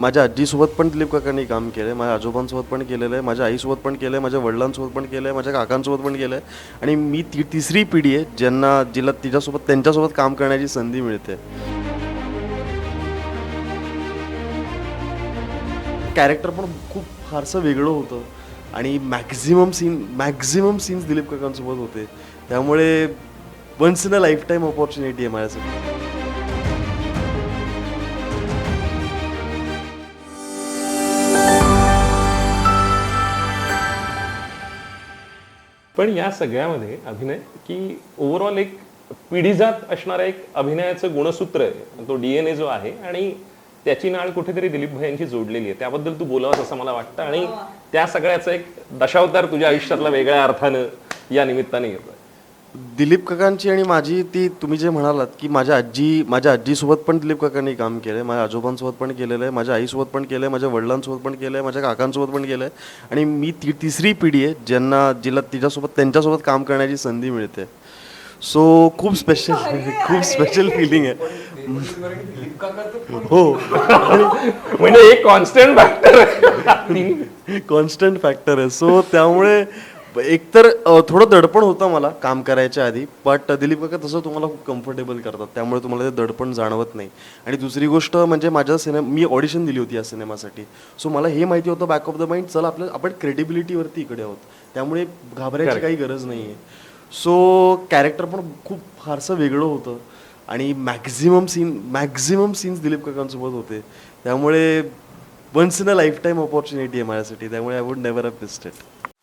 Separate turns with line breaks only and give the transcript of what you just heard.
माझ्या आजीसोबत पण दिलीप काकांनी काम केलं आहे माझ्या आजोबांसोबत पण केलेलं आहे माझ्या आईसोबत पण केलं आहे माझ्या वडिलांसोबत पण केलं आहे माझ्या काकांसोबत पण केलं आहे आणि मी ती तिसरी पिढी आहे ज्यांना जिला तिच्यासोबत त्यांच्यासोबत काम करण्याची संधी मिळते. कॅरेक्टर पण खूप फारसं वेगळं होतं. आणि maximum scene maximum scenes Dilip काकांसोबत होते. त्यामुळे once in a life time opportunity आहे माझ्यासाठी.
पण या सगळ्यामध्ये अभिनय की ओव्हरऑल एक पिढीजात असणारा एक अभिनयाचं गुणसूत्र आहे. तो डीएनए जो आहे आणि त्याची नाळ कुठेतरी दिलीप भाईंशी जोडलेली आहे. त्याबद्दल तू बोलावंस असं मला वाटतं आणि त्या सगळ्याचा एक दशावतार तुझ्या आयुष्यातला वेगळ्या अर्थानं या निमित्ताने येतोय.
दिलीप काकांची आणि माझी ती तुम्ही जे म्हणालात की माझ्या आजी माझ्या आजीसोबत पण दिलीप काकांनी काम केलं आहे माझ्या आजोबांसोबत पण केलेलं आहे माझ्या आईसोबत पण केलं आहे माझ्या वडिलांसोबत पण केलं आहे माझ्या काकांसोबत पण केलं आहे आणि मी ती तिसरी पिढी आहे ज्यांना जिला तिच्यासोबत त्यांच्यासोबत काम करण्याची संधी मिळते. सो खूप स्पेशल खूप स्पेशल फिलिंग आहे. हो.
म्हणजे एक कॉन्स्टंट फॅक्टर
कॉन्स्टंट फॅक्टर आहे. सो त्यामुळे एकतर अ, थोडं दडपण होतं मला काम करायच्या आधी बट दिलीप काका तसं तुम्हाला खूप कम्फर्टेबल करतात. त्यामुळे तुम्हाला ते दडपण जाणवत नाही. आणि दुसरी गोष्ट म्हणजे माझ्या सिनेमा मी ऑडिशन दिली होती या सिनेमासाठी. सो मला हे माहिती होतं बॅक ऑफ द माइंड चला आपल्या आपण क्रेडिबिलिटीवरती इकडे आहोत. त्यामुळे घाबरायची काही गरज नाही आहे सो कॅरेक्टर पण खूप फारसं वेगळं होतं. आणि maximum scene maximum scenes Dilip काकांसोबत होते. त्यामुळे once in a life time opportunity आहे माझ्यासाठी. त्यामुळे I would never missed it